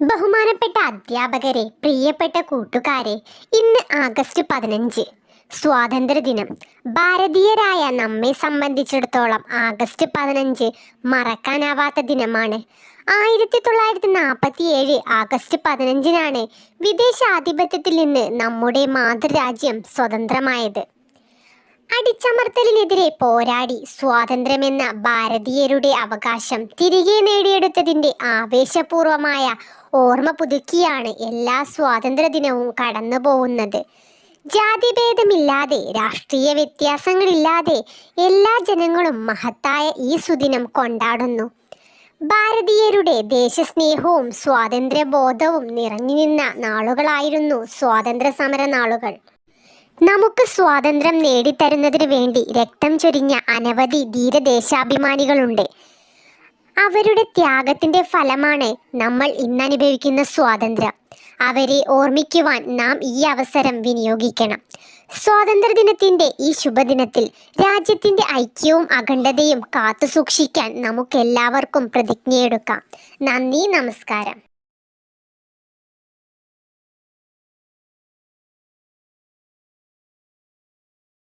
ബഹുമാനപ്പെട്ട അധ്യാപകരെ പ്രിയപ്പെട്ട കൂട്ടുകാരെ ഇന്ന് ആഗസ്റ്റ് പതിനഞ്ച്. സ്വാതന്ത്ര്യദിനം. ഭാരതീയരായ നമ്മെ സംബന്ധിച്ചിടത്തോളം ആഗസ്റ്റ് പതിനഞ്ച് മറക്കാനാവാത്ത ദിനമാണ്. ആയിരത്തി തൊള്ളായിരത്തി നാൽപ്പത്തി ഏഴ് ആഗസ്റ്റ് പതിനഞ്ചിനാണ് വിദേശാധിപത്യത്തിൽ നിന്ന് നമ്മുടെ മാതൃരാജ്യം സ്വതന്ത്രമായത്. അടിച്ചമർത്തലിനെതിരെ പോരാടി സ്വാതന്ത്ര്യമെന്ന ഭാരതീയരുടെ അവകാശം തിരികെ നേടിയെടുത്തതിന്റെ ആവേശപൂർവമായ ഓർമ്മ പുതുക്കിയാണ് എല്ലാ സ്വാതന്ത്ര്യദിനവും കടന്നു പോകുന്നത് ജാതിഭേദമില്ലാതെ രാഷ്ട്രീയ വ്യത്യാസങ്ങളില്ലാതെ എല്ലാ ജനങ്ങളും മഹത്തായ ഈ സുദിനം കൊണ്ടാടുന്നു. ഭാരതീയരുടെ ദേശസ്നേഹവും സ്വാതന്ത്ര്യബോധവും നിറഞ്ഞു നിന്ന നാളുകളായിരുന്നു സ്വാതന്ത്ര്യ സമര നാളുകൾ. നമുക്ക് സ്വാതന്ത്ര്യം നേടിത്തരുന്നതിന് വേണ്ടി രക്തം ചൊരിഞ്ഞ അനവധി ധീരദേശാഭിമാനികളുണ്ട്. അവരുടെ ത്യാഗത്തിന്റെ ഫലമാണ് നമ്മൾ ഇന്ന് അനുഭവിക്കുന്ന സ്വാതന്ത്ര്യം. അവരെ ഓർമ്മിക്കുവാൻ നാം ഈ അവസരം വിനിയോഗിക്കണം. സ്വാതന്ത്ര്യദിനത്തിന്റെ ഈ ശുഭദിനത്തിൽ രാജ്യത്തിന്റെ ഐക്യവും അഖണ്ഡതയും കാത്തുസൂക്ഷിക്കാൻ നമുക്കെല്ലാവർക്കും പ്രതിജ്ഞയെടുക്കാം. നന്ദി നമസ്കാരം.